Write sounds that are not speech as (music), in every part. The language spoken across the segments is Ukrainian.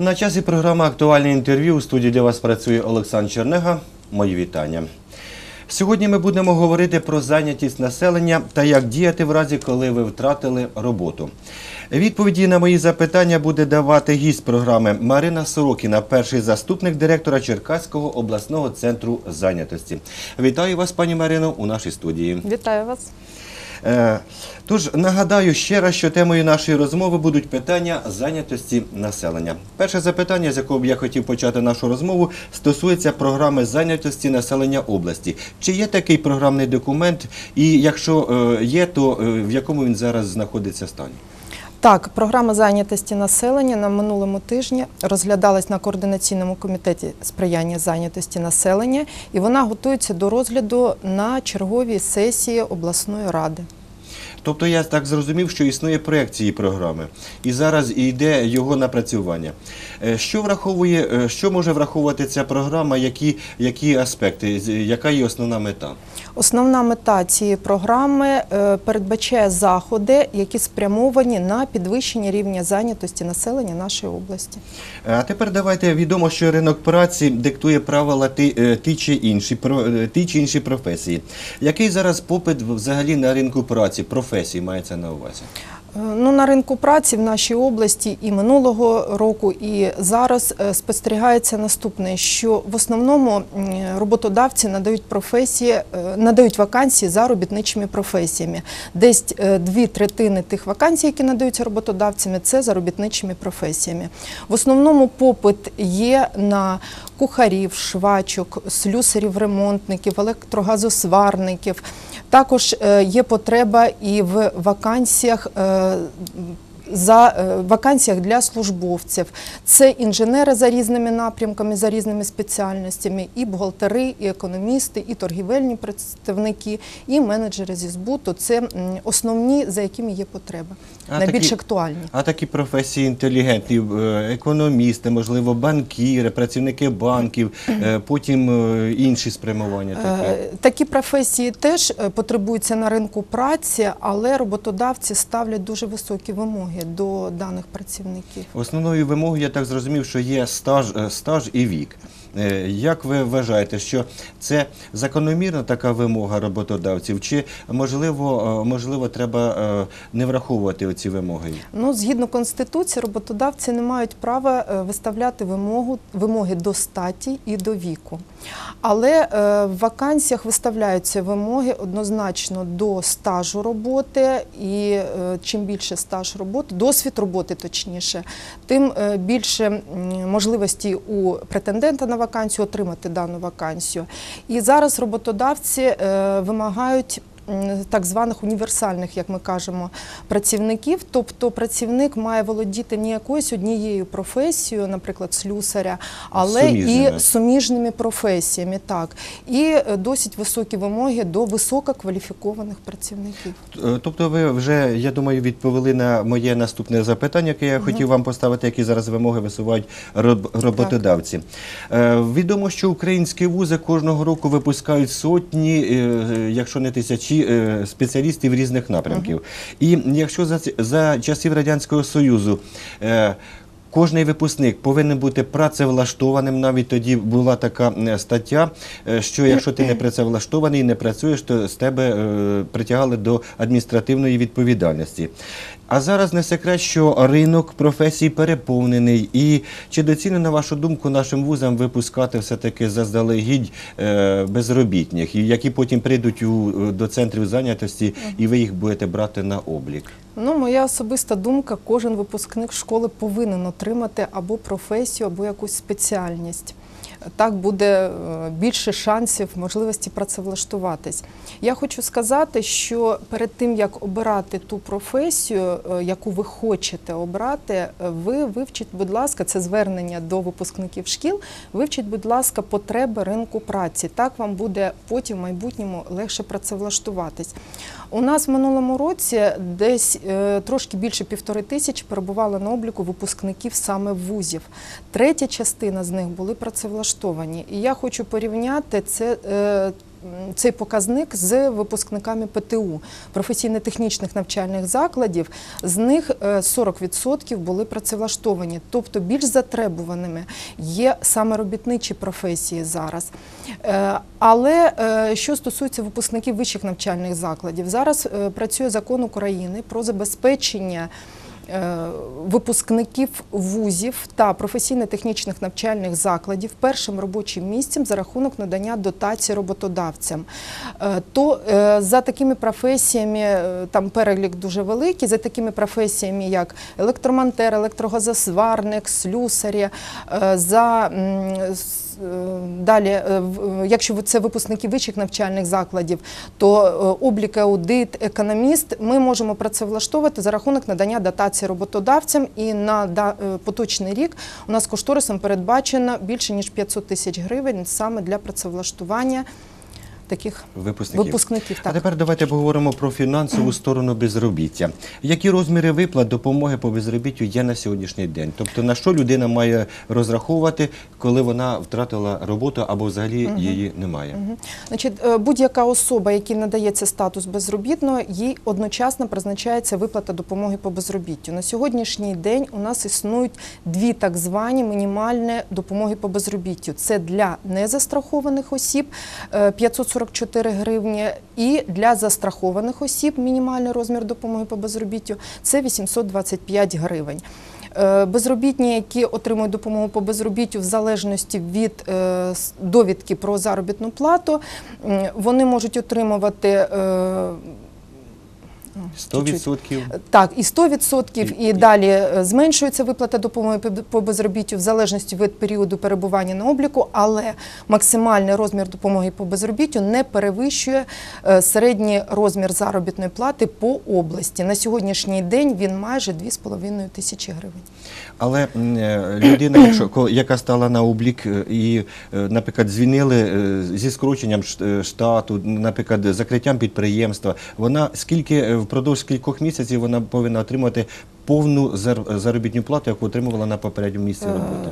На часі програма Актуальне інтерв'ю у студії для вас працює Олександр Чернега. Мої вітання. Сьогодні ми будемо говорити про зайнятість населення та як діяти в разі, коли ви втратили роботу. Відповіді на мої запитання буде давати гість програми Марина Сорокіна, перший заступник директора Черкаського обласного центру зайнятості. Вітаю вас, пані Марино, у нашій студії. Вітаю вас. Е, Тож нагадаю ще раз, що темою нашої розмови будуть питання зайнятості населення. Перше запитання, з якого б я хотів почати нашу розмову, стосується програми зайнятості населення області. Чи є такий програмний документ, і якщо е, є, то е, в якому він зараз знаходиться стані? Так, програма зайнятості населення на минулому тижні розглядалась на координаційному комітеті сприяння зайнятості населення, і вона готується до розгляду на черговій сесії обласної ради. Тобто я так зрозумів, що існує проєкт цієї програми, і зараз йде його напрацювання. Е, Що враховує, е, що може враховувати ця програма, які, які аспекти, яка її основна мета? Основна мета цієї програми е, передбачає заходи, які спрямовані на підвищення рівня зайнятості населення нашої області. Е, А тепер давайте відомо, що ринок праці диктує правила ті, е, ті чи інші ті чи інші професії. Який зараз попит взагалі на ринку праці? Професії мається на увазі? Е, Ну, на ринку праці в нашій області і минулого року, і зараз е, спостерігається наступне, що в основному роботодавці надають професії, е, надають вакансії за робітничими професіями. Десь дві третини тих вакансій, які надаються роботодавцями, це за робітничими професіями. В основному попит є на кухарів, швачок, слюсарів, ремонтників, електрогазосварників. Також е, є потреба і в вакансіях. За е, вакансіях для службовців це інженери за різними напрямками, за різними спеціальностями, і бухгалтери, і економісти, і торгівельні представники, і менеджери зі збуту. Це основні, за якими є потреба, А найбільш такі- актуальні. А такі професії інтелігентні, е, економісти, можливо, банкіри, працівники банків, е, потім інші спрямування. Такі. Такі професії теж потребуються на ринку праці, але роботодавці ставлять дуже високі вимоги до даних працівників. Основною вимогою, я так зрозумів, що є стаж, е, стаж і вік. Е, Як ви вважаєте, що це закономірна така вимога роботодавців, чи можливо, е, можливо треба е, не враховувати оці вимоги? Ну, згідно конституції, роботодавці не мають права виставляти вимогу вимоги до статі і до віку. Але в вакансіях виставляються вимоги однозначно до стажу роботи, і чим більше стаж роботи, досвід роботи точніше, тим більше можливості у претендента на вакансію отримати дану вакансію. І зараз роботодавці е, вимагають так званих універсальних, як ми кажемо, працівників. Тобто працівник має володіти не якоюсь однією професією, наприклад, слюсаря, але Суміжними. і суміжними професіями. Так. І е, досить високі вимоги до висококваліфікованих працівників. Е, Тобто ви вже, я думаю, відповіли на моє наступне запитання, яке я хотів вам поставити, які зараз вимоги висувають роб- роботодавці. Е, Відомо, що українські вузи кожного року випускають сотні, якщо не тисячі е, спеціалістів різних напрямків. І якщо за, за часів Радянського Союзу е, Кожний випускник повинен бути працевлаштованим. Навіть тоді була така стаття, е, що якщо ти не працевлаштований, і не працюєш, то з тебе е, притягали до адміністративної відповідальності. А зараз не секрет, що ринок професій переповнений. І чи доцільно, на вашу думку, нашим вузам випускати все-таки заздалегідь е, безробітних, які потім прийдуть у, до центрів зайнятості, і ви їх будете брати на облік? Ну, моя особиста думка, кожен випускник школи повинен отримати або професію, або якусь спеціальність. Так буде е, більше шансів, можливості працевлаштуватись. Я хочу сказати, що перед тим як обирати ту професію, е, яку ви хочете обрати, е, ви вивчіть, будь ласка, це звернення до випускників шкіл. Вивчіть, будь ласка, потреби ринку праці. Так вам буде потім в майбутньому легше працевлаштуватись. У нас в минулому році десь трошки більше півтори тисячі перебувало на обліку випускників саме вузів. Третя частина з них були працевлаштовані. І я хочу порівняти це. Е, цей показник з випускниками ПТУ професійно-технічних навчальних закладів. З них е, 40% були працевлаштовані, тобто більш затребуваними є саме робітничі професії зараз. Е, Але е, що стосується випускників вищих навчальних закладів, зараз е, працює закон України про забезпечення е, випускників вузів та професійно-технічних навчальних закладів першим робочим місцем за рахунок надання дотації роботодавцям. Е, То е, за такими професіями, е, там перелік дуже великий, за такими професіями, як електромонтер, електрогазосварник, слюсарі, е, за е, Далі, е, е, якщо це випускники вищих навчальних закладів, то е, облік, аудит, економіст ми можемо працевлаштовувати за рахунок надання дотації роботодавцям. І на е, поточний рік у нас кошторисом передбачено більше ніж 500 тисяч гривень саме для працевлаштування таких випускників. випускників так. А тепер давайте поговоримо про фінансову сторону безробіття. Які розміри виплат допомоги по безробіттю є на сьогоднішній день? Тобто на що людина має розраховувати, коли вона втратила роботу або взагалі угу. її немає? Угу. Значить, е, будь-яка особа, якій надається статус безробітного, їй одночасно призначається виплата допомоги по безробіттю. На сьогоднішній день у нас існують дві так звані мінімальні допомоги по безробіттю. Це для незастрахованих осіб е, 540 44 гривні. І для застрахованих осіб мінімальний розмір допомоги по безробіттю це 825 гривень. Е, безробітні, які отримують допомогу по безробіттю в залежності від е, довідки про заробітну плату, вони можуть отримувати е, е, 100%? так, і 100%, і, І- далі е, зменшується виплата допомоги по- безробіттю в залежності від періоду перебування на обліку, але максимальний розмір допомоги по безробіттю не перевищує е, середній розмір заробітної плати по області. На сьогоднішній день він майже 2,5 тисячі гривень. Але е, людина, (clears throat) якщо яка стала на облік е, і, е, наприклад, звільнили е, зі е, штату, наприклад, закриттям підприємства, вона скільки е, впродовж кількох місяців вона повинна отримати повну зар- заробітну плату, яку отримувала на попередньому місці роботи?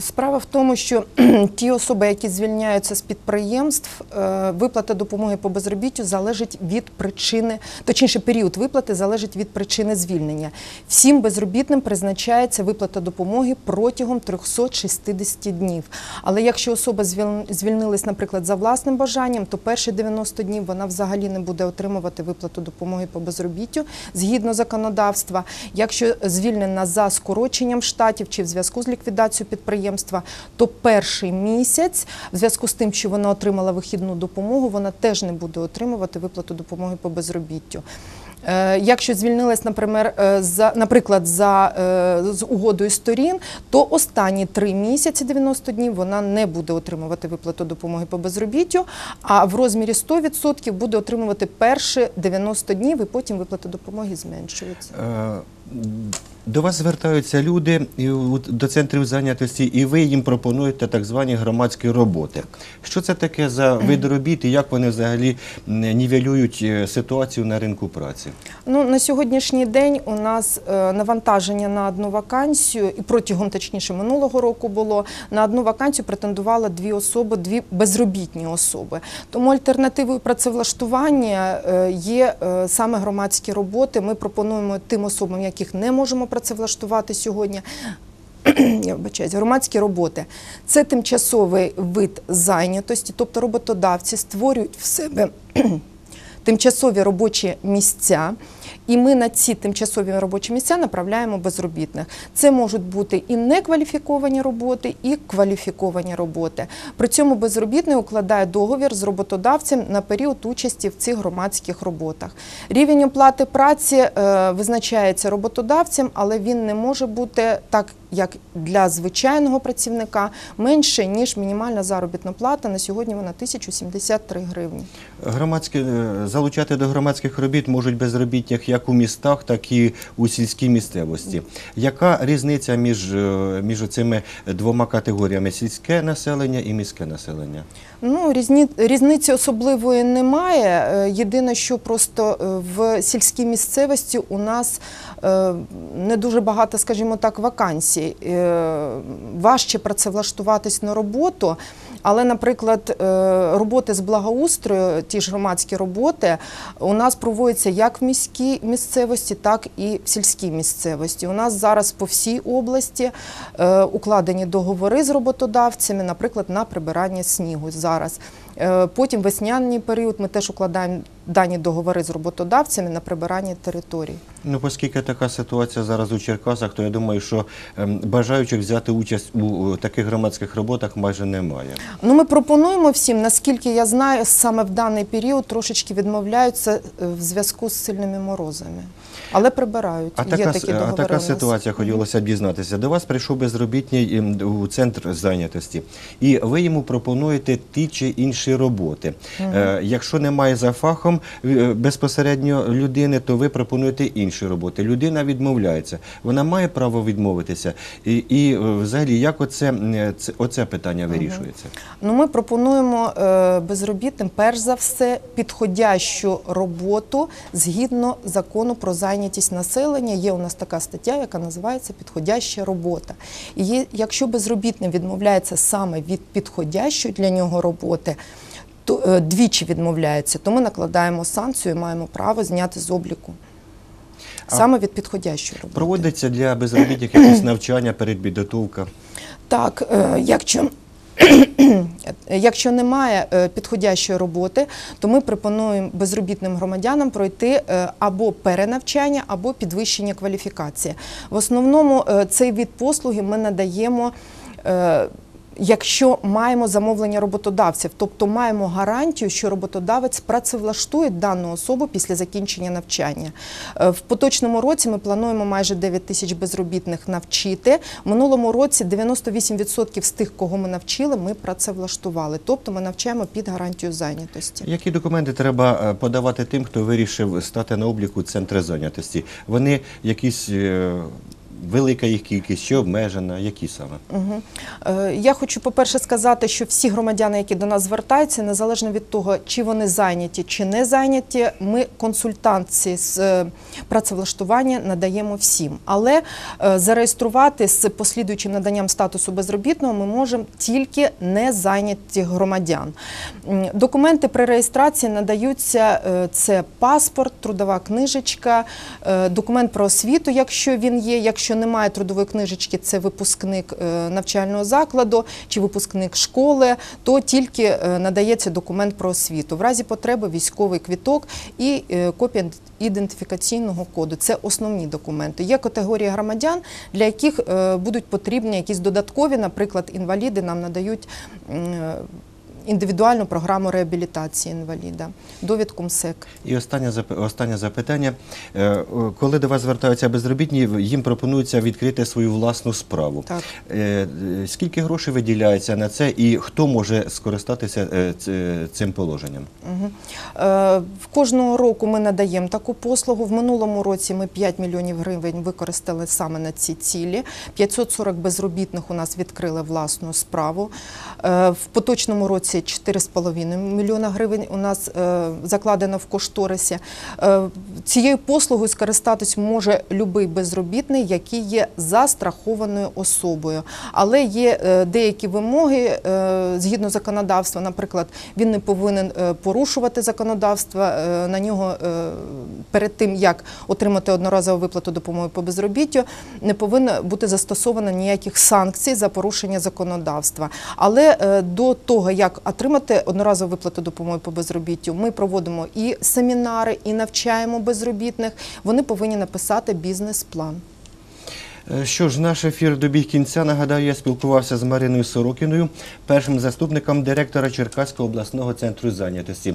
Справа в тому, що (clears throat) ті особи, які звільняються з підприємств, е, виплата допомоги по безробіттю залежить від причини, точніше, період виплати залежить від причини звільнення. Всім безробітним призначається виплата допомоги протягом 360 днів. Але якщо особа звільнилась, наприклад, за власним бажанням, то перші 90 днів вона взагалі не буде отримувати виплату допомоги по безробіттю згідно законодавства. Якщо звільнена за скороченням штатів чи в зв'язку з ліквідацією підприємства, то перший місяць, в зв'язку з тим, що вона отримала вихідну допомогу, вона теж не буде отримувати виплату допомоги по безробіттю. Е, Якщо звільнилась, наприклад, е, за е, з угодою сторін, то останні три місяці 90 днів вона не буде отримувати виплату допомоги по безробіттю, а в розмірі 100% буде отримувати перші 90 днів, і потім виплата допомоги зменшується. До вас звертаються люди до центрів зайнятості, і ви їм пропонуєте так звані громадські роботи. Що це таке за (clears throat) види робіт і як вони взагалі нівелюють е, ситуацію на ринку праці? Ну на сьогоднішній день у нас е, навантаження на одну вакансію, і протягом точніше минулого року було на одну вакансію претендувало дві особи, дві безробітні особи. Тому альтернативою працевлаштування е, є саме громадські роботи. Ми пропонуємо тим особам, яких не можемо працевлаштувати сьогодні. (clears throat) Я вибачаюсь, громадські роботи це тимчасовий вид зайнятості, тобто роботодавці створюють в себе тимчасові робочі місця, і ми на ці тимчасові робочі місця направляємо безробітних. Це можуть бути і некваліфіковані роботи, і кваліфіковані роботи. При цьому безробітний укладає договір з роботодавцем на період участі в цих громадських роботах. Рівень оплати праці е, визначається роботодавцем, але він не може бути так, як для звичайного працівника, менше ніж мінімальна заробітна плата. На сьогодні вона 1073 гривні. Громадські е, залучати до громадських робіт можуть безробітних як у містах, так і у сільській місцевості. Яка різниця між, е, між цими двома категоріями сільське населення і міське населення? Ну, різні, різниці особливої немає. Е, Єдине, що просто е, в сільській місцевості у нас не дуже багато, скажімо так, вакансій. Важче працевлаштуватись на роботу. Але, наприклад, е, роботи з благоустрою, ті ж громадські роботи, у нас проводяться як в міській місцевості, так і в сільській місцевості. У нас зараз по всій області е, укладені договори з роботодавцями, наприклад, на прибирання снігу зараз. Е, Потім весняний період ми теж укладаємо дані договори з роботодавцями на прибирання територій. Ну, оскільки така ситуація зараз у Черкасах, то я думаю, що ем, бажаючих взяти участь у, таких громадських роботах майже немає. Ну, ми пропонуємо всім, наскільки я знаю, саме в даний період трошечки відмовляються е, в зв'язку з сильними морозами. Але прибирають. А Є така, такі а така ситуація хотілося б дізнатися. До вас прийшов безробітний ем, у центр зайнятості, і ви йому пропонуєте ті чи інші роботи. Е, якщо немає за фахом е, безпосередньо людини, то ви пропонуєте інші роботи. Людина відмовляється. Вона має право відмовитися. І, і е, взагалі, як оце, це, оце питання вирішується? Ну, ми пропонуємо безробітним, перш за все, підходящу роботу згідно закону про зайнятість населення. Є у нас така стаття, яка називається підходяща робота. І є, якщо безробітний відмовляється саме від підходящої для нього роботи, двічі відмовляється, то ми накладаємо санкцію і маємо право зняти з обліку. Саме від підходящої роботи. Проводиться для безробітних якесь навчання, передпідготовка. Так, е, якщо, (clears throat) якщо немає е, підходящої роботи, то ми пропонуємо безробітним громадянам пройти е, або перенавчання, або підвищення кваліфікації. В основному е, цей від послуги ми надаємо. Якщо маємо замовлення роботодавців, тобто маємо гарантію, що роботодавець працевлаштує дану особу після закінчення навчання. Е, В поточному році ми плануємо майже 9 тисяч безробітних навчити. В минулому році 98% з тих, кого ми навчили, ми працевлаштували. Тобто ми навчаємо під гарантію зайнятості. Які документи треба е, подавати тим, хто вирішив стати на обліку центру зайнятості? Вони якісь е, велика їх кількість чи обмежена? Які саме? Угу. Е, Я хочу, по-перше, сказати, що всі громадяни, які до нас звертаються, незалежно від того, чи вони зайняті, чи не зайняті, ми консультації з е, працевлаштування надаємо всім. Але е, зареєструвати з послідуючим наданням статусу безробітного ми можемо тільки незайняті громадян. Документи при реєстрації надаються е, це паспорт, трудова книжечка, е, документ про освіту, якщо він є. Якщо немає трудової книжечки, це випускник е, навчального закладу чи випускник школи, то тільки е, надається документ про освіту. В разі потреби військовий квіток і е, копія ідентифікаційного коду. Це основні документи. Є категорії громадян, для яких будуть потрібні якісь додаткові, наприклад, інваліди нам надають. Індивідуальну програму реабілітації інваліда, довідку МСЕК. І останнє останнє запитання. Е, Коли до вас звертаються безробітні, їм пропонується відкрити свою власну справу. Так. Е, е, Скільки грошей виділяється на це, і хто може скористатися цим положенням? Угу. Кожного року ми надаємо таку послугу. В минулому році ми 5 мільйонів гривень використали саме на ці цілі. 540 безробітних у нас відкрили власну справу. В поточному році 4,5 мільйона гривень у нас е, закладено в кошторисі. Е, цією послугою скористатись може будь-який безробітний, який є застрахованою особою. Але є е, деякі вимоги згідно законодавства. Наприклад, він не повинен порушувати законодавство. На нього перед тим як отримати одноразову виплату допомоги по безробіттю, не повинно бути застосовано ніяких санкцій за порушення законодавства. Але до того як отримати одноразову виплату допомоги по безробіттю, ми проводимо і семінари, і навчаємо безробітних. Вони повинні написати бізнес-план. Е, Що ж, наш ефір добіг кінця. Нагадаю, я спілкувався з Мариною Сорокіною, першим заступником директора Черкаського обласного центру зайнятості.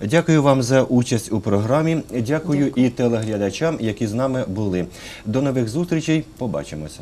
Дякую вам за участь у програмі. Дякую і телеглядачам, які з нами були. До нових зустрічей. Побачимося.